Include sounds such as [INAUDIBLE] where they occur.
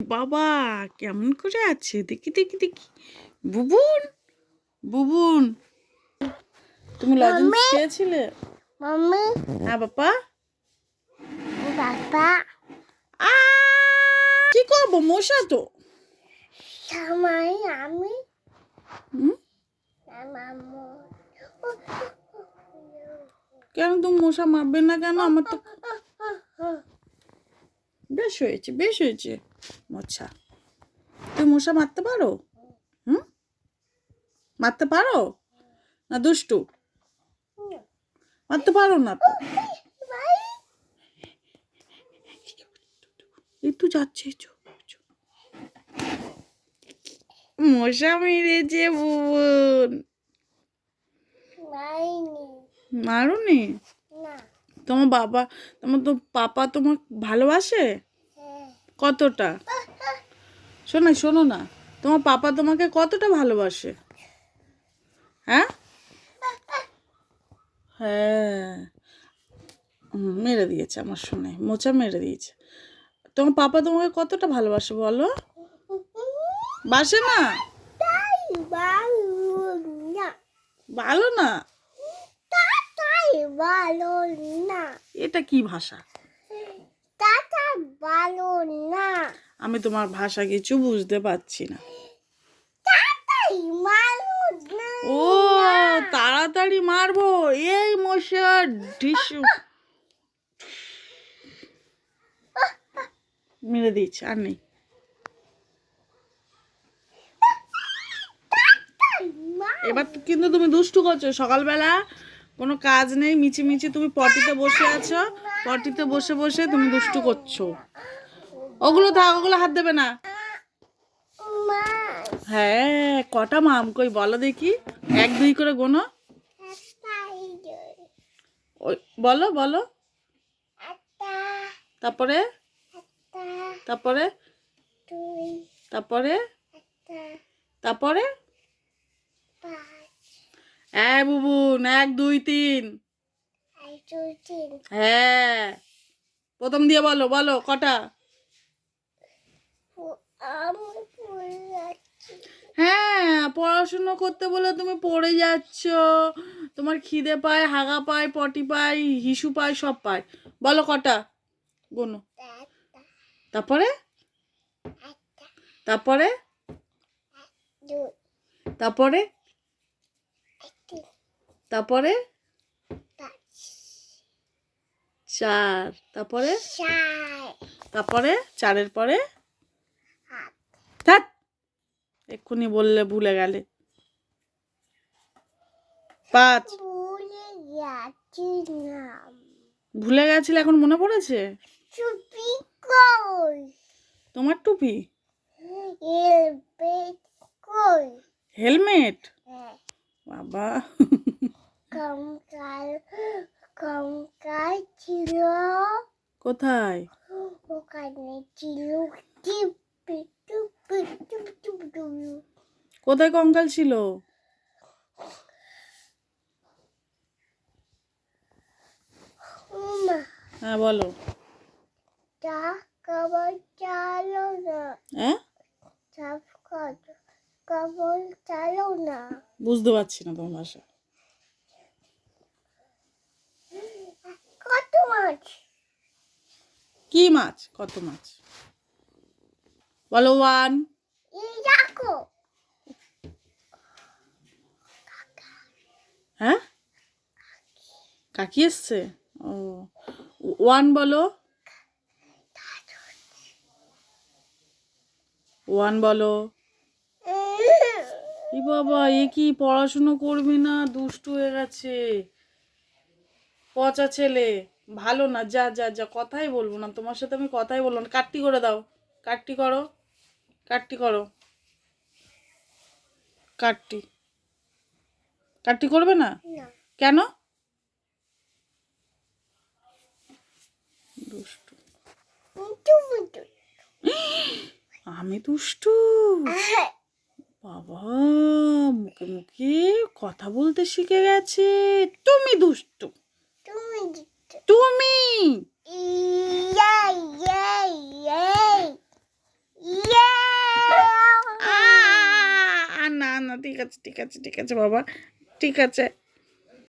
বাবা কেমন করে আছে? দেখি দেখি দেখি। বুবুন বুবুন। তুমি লজেন্স খেয়েছিলে? মাম্মি? হ্যাঁ বাবা। বাবা। আ কি করব? মশা তো। সময় আমি? কেন তুমি মশা মারবে না কেন? আমার তো [LAUGHS] বেশ হয়েছে বেশ হয়েছে। মশা তুমি মশা মারতে পারো? হুম? মারতে পারো? না দুষ্টু? মারতে পারো না তো। এই তো যাচ্ছে। মশা মেরেছে বুবুন মারুনি। তোমার বাবা তোমার তো পাপা তোমার ভালোবাসে? কতটা? শোনো শোনো না। তোমার পাপা তোমাকে কতটা ভালোবাসে? হ্যাঁ? হ্যাঁ। মেরে দিয়েছে আমার শুনে। মোচা মেরে দিয়েছে। তোমার পাপা তোমাকে কতটা ভালোবাসে বলো? বাসে না ভালো না? ভালো না? তাই ভালো না। এটা কি ভাষা? তাতা না। আমি তোমার ভাষা কিছু বুঝতে পারছি না। ও তাড়াতাড়ি মারবো। এই মশা ঢিসু মেরে দিচ্ছে আর নেই। এবার কিন্তু তুমি দুষ্টু করছ। সকালবেলা কোনো কাজ নেই মিচি মিচি তুমি পটিতে বসে আছো, পটিতে বসে বসে তুমি দুষ্টু করছ। ওগুলো থাক, ওগুলো হাত দেবে না। হ্যাঁ কটা মাম কই বলো দেখি। এক, দুই করে গোনো। ওই, বলো বলো। তারপরে? তারপরে? তারপরে? তারপরে? হ্যাঁ বুবুন এক, দুই, তিন। হ্যাঁ। প্রথম দিয়ে বলো বলো, কটা? হ্যাঁ পড়াশুনো করতে বলে তুমি পড়ে যাচ্ছ। তোমার খিদে পায়, হাগা পায়, পটি পায়, হিসু পায়, সব পায়। বলো কটা? গোনো। তারপরে? তারপরে? তারপরে? তারপরে? চার। তারপরে? তারপরে? চারের পরে? থাক। এক্ষুনি বললে ভুলে গেলে। পাঁচ। ভুলে গেছিলে এখন মনে পড়েছে? তোমার টুপি? হেলমেট? হ্যাঁ। বাবা। কঙ্কাল কঙ্কাল ছিল। কোথায়? ওখানে ছিল। কোথায় কঙ্কাল ছিল? হ্যাঁ বলো। তা কবর চালো না। হ্যাঁ কত কবর চালো না। বুঝতে পারছি না তোমার ভাষা কত মাছ? কি মাছ? কত মাছ? বলো ওয়ান। হ্যাঁ? কাকি এসছে? ও। ওয়ান বলো। ওয়ান বলো। ই বাবা এ কি পড়াশুনো করবি না? দুষ্টু হয়ে গেছে। পচা ছেলে। ভালো না যা যা যা কথাই বলব না। তোমার সাথে আমি কথাই বলব না। কাটটি করে দাও। কাটটি করো। কাটটি করো। কাটটি। কাটটি করবে না? না। কেন? দুষ্টু। আমি দুষ্টু। বাবা মুখে মুখে কথা বলতে শিখে গেছে। তুমি দুষ্টু। তুমি? না না ঠিক আছে ঠিক আছে ঠিক আছে বাবা। ঠিক আছে।